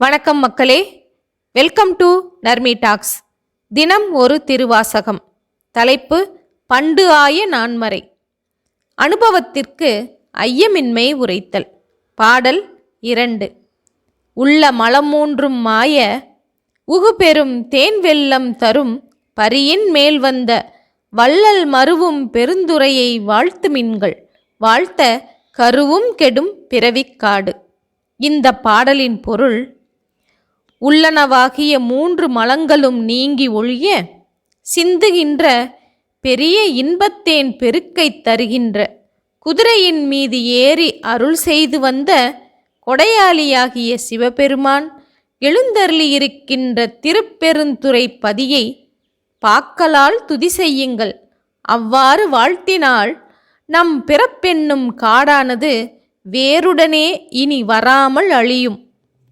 வணக்கம் மக்களே. Welcome to Narmi tax தினம் ஒரு திருவாசகம். தலைப்பு பண்டு ஆய நான்மறை. அனுபவத்திற்கு ஐயமின்மை உரைத்தல். பாடல் இரண்டு. உள்ள மலமூன்றும் மாய உகுபெரும் தேன் வெள்ளம் தரும் பரியின் மேல் வந்த வள்ளல் மருவும் பெருந்துரையை வாழ்த்துமின்கள் வாழ்த்த கருவும் கெடும் பிறவிக்காடு இந்த பாடலின் பொருள் உள்ளனவாகிய மூன்று மலங்களும் நீங்கி ஒழிய சிந்துகின்ற பெரிய இன்பத்தேன் பெருக்கைத் தருகின்ற குதிரையின் மீது ஏறி அருள் செய்து வந்த கொடையாளியாகிய சிவபெருமான் எழுந்தருளியிருக்கின்ற திருப்பெருந்துறை பதியை பாக்கலால் துதி செய்யுங்கள். அவ்வாறு வாழ்த்தினால் நம் பிறப்பென்னும் காடானது வேருடனே இனி வராமல் அழியும்.